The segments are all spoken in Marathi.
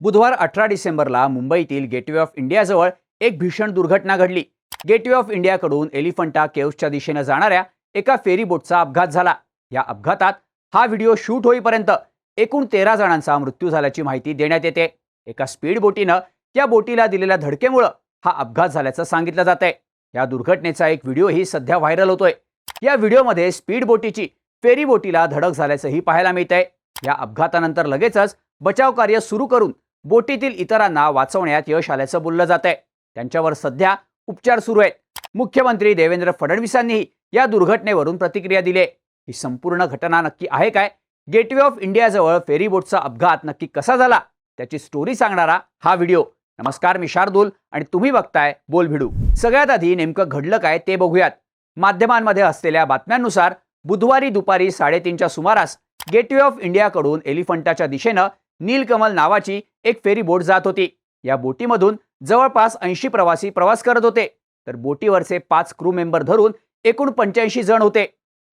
बुधवार अठरा डिसेंबरला मुंबईतील गेटवे ऑफ इंडियाजवळ एक भीषण दुर्घटना घडली. गेटवे ऑफ इंडियाकडून एलिफंटा केव्सच्या दिशेनं जाणाऱ्या एका फेरीबोटचा अपघात झाला. या अपघातात हा व्हिडिओ शूट होईपर्यंत एकूण तेरा जणांचा मृत्यू झाल्याची माहिती देण्यात येते. एका स्पीड बोटीनं त्या बोटीला दिलेल्या धडकेमुळं हा अपघात झाल्याचं सांगितलं जात आहे या दुर्घटनेचा एक व्हिडिओही सध्या व्हायरल होतोय. या व्हिडिओमध्ये स्पीड बोटीची फेरी बोटीला धडक झाल्याचंही पाहायला मिळत आहे या अपघातानंतर लगेचच बचाव कार्य सुरू करून बोटीतील इतरांना वाचवण्यात यश आल्याचं बोललं जात आहे त्यांच्यावर सध्या उपचार सुरू आहेत. मुख्यमंत्री देवेंद्र फडणवीसांनीही या दुर्घटनेवरून प्रतिक्रिया दिली आहे. ही संपूर्ण घटना नक्की आहे काय? गेटवे ऑफ इंडियाजवळ फेरीबोटचा अपघात नक्की कसा झाला? त्याची स्टोरी सांगणारा हा व्हिडिओ. नमस्कार मी शार्दूल आणि तुम्ही बघताय बोल भिडू सगळ्यात आधी नेमकं घडलं काय ते बघूयात. माध्यमांमध्ये असलेल्या बातम्यांनुसार बुधवारी दुपारी साडेतीनच्या सुमारास गेटवे ऑफ इंडियाकडून एलिफंटाच्या दिशेनं नीलकमल नावाची एक फेरी बोट जात होती. या बोटीमधून जवळपास ऐंशी प्रवासी प्रवास करत होते. तर बोटीवरचे पाच क्रू मेंबर धरून एकूण पंच्याऐंशी जण होते.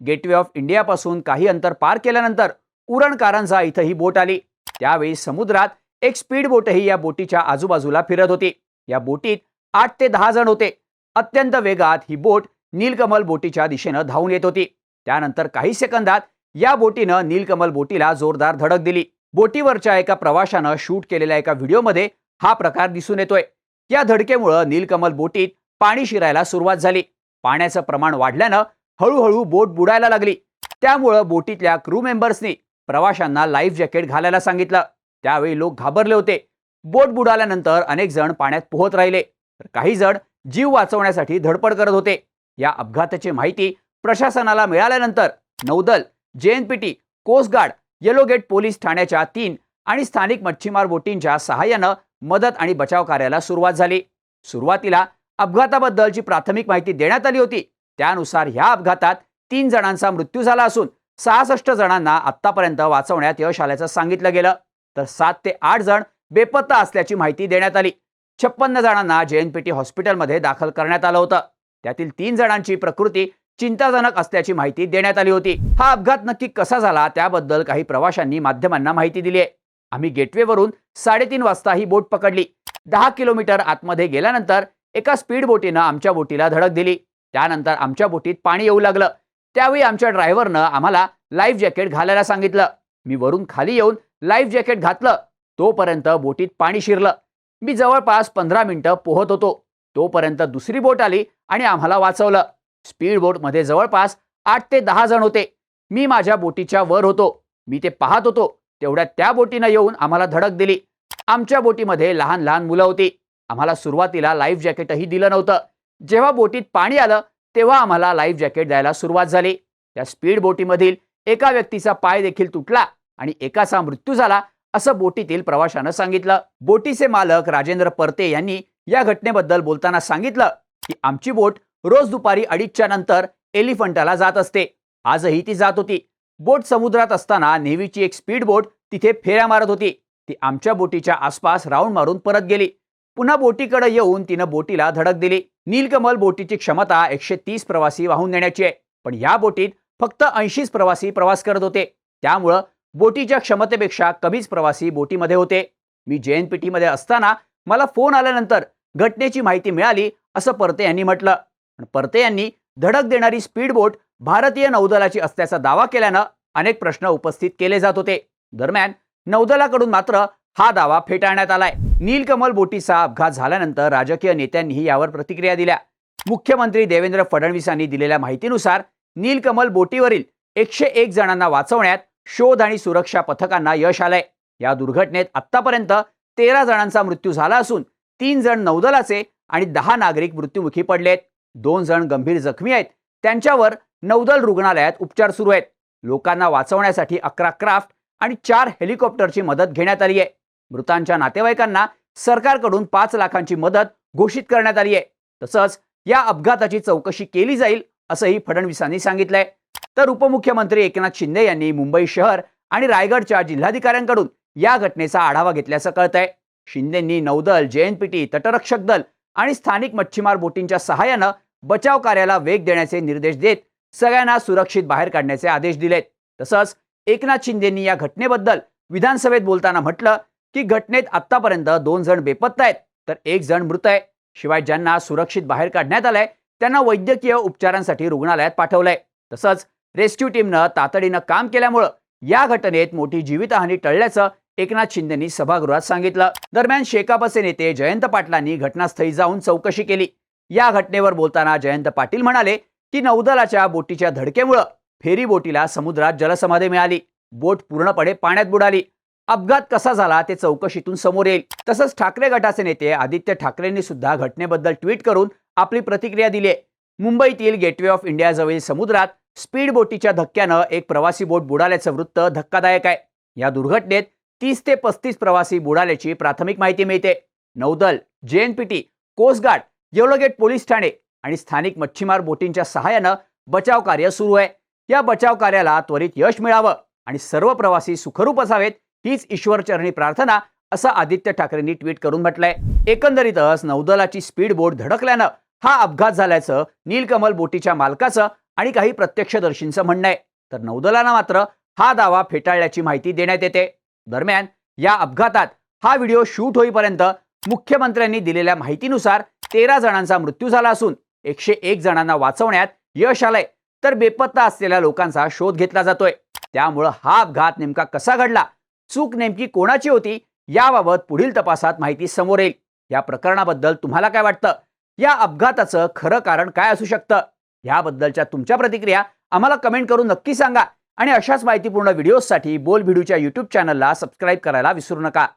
गेटवे ऑफ इंडियापासून काही अंतर पार केल्यानंतर उरण कारंजा इथं ही बोट आली. त्यावेळी समुद्रात एक स्पीड बोटही या बोटीच्या आजूबाजूला फिरत होती. या बोटीत आठ ते दहा जण होते. अत्यंत वेगात ही बोट नीलकमल बोटीच्या दिशेनं धावून येत होती. त्यानंतर काही सेकंदात या बोटीनं नीलकमल बोटीला जोरदार धडक दिली. बोटीवरच्या एका प्रवाशानं शूट केलेल्या एका व्हिडिओमध्ये हा प्रकार दिसून येतोय. या धडकेमुळं नीलकमल बोटीत पाणी शिरायला सुरुवात झाली. पाण्याचं प्रमाण वाढल्यानं हळूहळू बोट बुडायला लागली. त्यामुळं बोटीतल्या क्रू मेंबर्सनी प्रवाशांना लाईफ जॅकेट घालायला सांगितलं. त्यावेळी लोक घाबरले होते. बोट बुडाल्यानंतर अनेक जण पाण्यात पोहत राहिले. तर काही जण जीव वाचवण्यासाठी धडपड करत होते. या अपघाताची माहिती प्रशासनाला मिळाल्यानंतर नौदल JNPT coast guard guard Yellow Gate police ठाण्याच्या तीन आणि स्थानिक मच्छीमार बोटींच्या सहाय्यानं मदत आणि बचाव कार्याला सुरुवात झाली. सुरुवातीला अपघाताबद्दलची प्राथमिक माहिती देण्यात आली होती. त्यानुसार ह्या अपघातात तीन जणांचा मृत्यू झाला असून सहासष्ट जणांना आतापर्यंत वाचवण्यात यश आल्याचं सांगितलं गेलं. तर सात ते आठ जण बेपत्ता असल्याची माहिती देण्यात आली. छप्पन्न जणांना जेएनपीटी हॉस्पिटलमध्ये दाखल करण्यात आलं होतं. त्यातील तीन जणांची प्रकृती चिंताजनक असल्याची माहिती देण्यात आली होती. हा अपघात नक्की कसा झाला त्याबद्दल काही प्रवाशांनी माध्यमांना माहिती दिली आहे. आम्ही गेटवेवरून साडेतीन वाजता ही बोट पकडली. दहा किलोमीटर आतमध्ये गेल्यानंतर एका स्पीड बोटीनं आमच्या बोटीला धडक दिली. त्यानंतर आमच्या बोटीत पाणी येऊ लागलं. त्यावेळी आमच्या ड्रायव्हरनं आम्हाला लाईफ जॅकेट घालायला सांगितलं. मी वरून खाली येऊन लाईफ जॅकेट घातलं. तोपर्यंत बोटीत पाणी शिरलं. मी जवळपास पंधरा मिनिटं पोहत होतो. तोपर्यंत दुसरी बोट आली आणि आम्हाला वाचवलं. स्पीड बोटमध्ये जवळपास आठ ते दहा जण होते. मी माझ्या बोटीच्या वर होतो. मी ते पाहत होतो. तेवढ्यात त्या बोटीनं येऊन आम्हाला धडक दिली. आमच्या बोटीमध्ये लहान लहान मुलं होती. आम्हाला सुरुवातीला लाईफ जॅकेटही दिलं नव्हतं. जेव्हा बोटीत पाणी आलं तेव्हा आम्हाला लाईफ जॅकेट द्यायला सुरुवात झाली. त्या स्पीड बोटीमधील एका व्यक्तीचा पाय देखील तुटला आणि एकाचा मृत्यू झाला असं बोटीतील प्रवाशानं सांगितलं. बोटीचे मालक राजेंद्र परते यांनी या घटनेबद्दल बोलताना सांगितलं की आमची बोट रोज दुपारी अडीचच्या नंतर एलिफंटाला जात असते. आजही ती जात होती. बोट समुद्रात असताना नेव्हीची एक स्पीड बोट तिथे फेऱ्या मारत होती. ती आमच्या बोटीच्या आसपास राऊंड मारून परत गेली. पुन्हा बोटीकडे येऊन तिनं बोटीला धडक दिली. नीलकमल बोटीची क्षमता एकशे तीस प्रवासी वाहून नेण्याची आहे. पण या बोटीत फक्त ऐंशीच प्रवासी प्रवास करत होते. त्यामुळं बोटीच्या क्षमतेपेक्षा कमीच प्रवासी बोटीमध्ये होते. मी JNPT मध्ये असताना मला फोन आल्यानंतर घटनेची माहिती मिळाली असं परते यांनी म्हटलं. पण परते यांनी धडक देणारी स्पीड बोट भारतीय नौदलाची असल्याचा दावा केल्यानं अनेक प्रश्न उपस्थित केले जात होते. दरम्यान नौदलाकडून मात्र हा दावा फेटाळण्यात आलाय. नीलकमल बोटीचा अपघात झाल्यानंतर राजकीय नेत्यांनीही यावर प्रतिक्रिया दिल्या. मुख्यमंत्री देवेंद्र फडणवीसांनी दिलेल्या माहितीनुसार नीलकमल बोटीवरील एकशे एक जणांना वाचवण्यात शोध आणि सुरक्षा पथकांना यश आलंय. या दुर्घटनेत आतापर्यंत तेरा जणांचा मृत्यू झाला असून तीन जण नौदलाचे आणि दहा नागरिक मृत्युमुखी पडलेत. दोन जण गंभीर जखमी आहेत. त्यांच्यावर नौदल रुग्णालयात उपचार सुरू आहेत. लोकांना वाचवण्यासाठी अकरा क्राफ्ट आणि चार हेलिकॉप्टरची मदत घेण्यात आली आहे. मृतांच्या नातेवाईकांना सरकारकडून पाच लाखांची मदत घोषित करण्यात आली आहे. तसंच या अपघाताची चौकशी केली जाईल असंही फडणवीसांनी सांगितलंय. तर उपमुख्यमंत्री एकनाथ शिंदे यांनी मुंबई शहर आणि रायगडच्या जिल्हाधिकाऱ्यांकडून या घटनेचा आढावा घेतल्याचं कळतंय. शिंदेंनी नौदल जेएनपीटी तटरक्षक दल आणि स्थानिक मच्छीमार बोटींच्या सहाय्यानं बचाव कार्याला वेग देण्याचे निर्देश देत सगळ्यांना सुरक्षित बाहेर काढण्याचे आदेश दिलेत. तसंच एकनाथ शिंदेंनी या घटनेबद्दल विधानसभेत बोलताना म्हटलं की घटनेत आतापर्यंत दोन जण बेपत्ता आहेत तर एक जण मृत आहे. शिवाय ज्यांना सुरक्षित बाहेर काढण्यात आलंय त्यांना वैद्यकीय उपचारांसाठी रुग्णालयात पाठवलंय. तसंच रेस्क्यू टीमनं तातडीनं काम केल्यामुळं या घटनेत मोठी जीवितहानी टळल्याचं एकनाथ शिंदेंनी सभागृहात सांगितलं. दरम्यान शेकापचे नेते जयंत पाटलांनी घटनास्थळी जाऊन चौकशी केली. या घटनेवर बोलताना जयंत पाटील म्हणाले की नौदलाच्या बोटीच्या धडकेमुळं फेरी बोटीला समुद्रात जलसमाधी मिळाली. बोट पूर्णपणे पाण्यात बुडाली. अपघात कसा झाला ते चौकशीतून समोर येईल. तसंच ठाकरे गटाचे नेते आदित्य ठाकरेंनी सुद्धा घटनेबद्दल ट्विट करून आपली प्रतिक्रिया दिली आहे. मुंबईतील गेटवे ऑफ इंडियाजवळील समुद्रात स्पीड बोटीच्या धक्क्यानं एक प्रवासी बोट बुडाल्याचं वृत्त धक्कादायक आहे. या दुर्घटनेत तीस ते पस्तीस प्रवासी बुडाल्याची प्राथमिक माहिती मिळते. नौदल JNPT coast guard Yellow Gate police Thane आणि स्थानिक मच्छीमार बोटींच्या सहाय्यानं बचाव कार्य सुरू आहे. या बचाव कार्याला त्वरित यश मिळावं आणि सर्व प्रवासी सुखरूप असावेत हीच ईश्वरचरणी प्रार्थना असं आदित्य ठाकरेंनी ट्विट करून म्हटलंय. एकंदरीतच नौदलाची स्पीड बोट धडकल्यानं हा अपघात झाल्याचं नीलकमल बोटीच्या मालकाचं आणि काही प्रत्यक्षदर्शींचं म्हणणं आहे. तर नौदलानं मात्र हा दावा फेटाळल्याची माहिती देण्यात येते. दरम्यान या अपघातात हा व्हिडिओ शूट होईपर्यंत मुख्यमंत्र्यांनी दिलेल्या माहितीनुसार तेरा जणांचा मृत्यू झाला असून एकशे एक जणांना वाचवण्यात यश आलंय. तर बेपत्ता असलेल्या लोकांचा शोध घेतला जातोय. त्यामुळं हा अपघात नेमका कसा घडला? चूक नेमकी कोणाची होती? याबाबत पुढील तपासात माहिती समोर येईल. या प्रकरणाबद्दल तुम्हाला काय वाटतं? या अपघाताचं खरं कारण काय असू शकतं? याबद्दलच्या तुमच्या प्रतिक्रिया आम्हाला कमेंट करून नक्की सांगा. आणि अशाच माहितीपूर्ण व्हिडिओजसाठी बोल व्हिडिओच्या यूट्यूब चॅनलला सबस्क्राईब करायला विसरू नका.